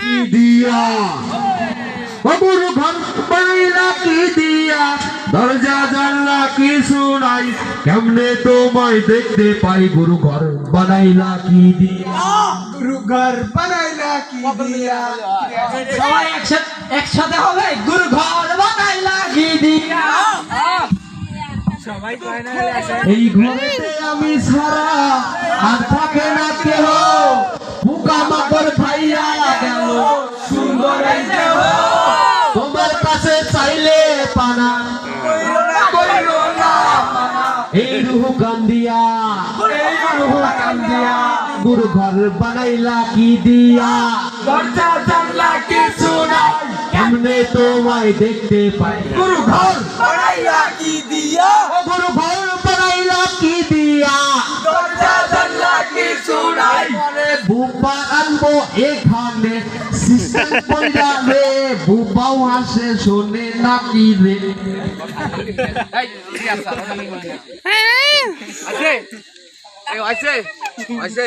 কি দিয়া বাবুর ঘর বানাইলা কি দিয়া দরজা জানলা কিছু নাই কেমনে তোমায় দেখতে পাই? গুরু ঘর বানাইলা কি দিয়া গুরু ঘর বানাইলা কি দিয়া সবাই একসাথে একসাথে হবে। গুরু ঘর বানাইলা কি দিয়া এই ঘরেতে আমি সারা খাইয়া গেল সুন্দর তোমার কাছে চাইলে পানা এই রুহ কান্দিয়া গুরু ঘর বানাইলা কি দিয়া দরজা জানলা কিছু নাই কেমনে তোমায় দেখতে পাই গুরু ঘর বানাইলা কি দিয়া গুরু ঘর বানাইলা কি দিয়া দরজা জানলা কিছু নাই এখানে। সিস্টেম পয়লা রে বুবাও আসে শোনে নাকি রে? আছে? আছে? আছে?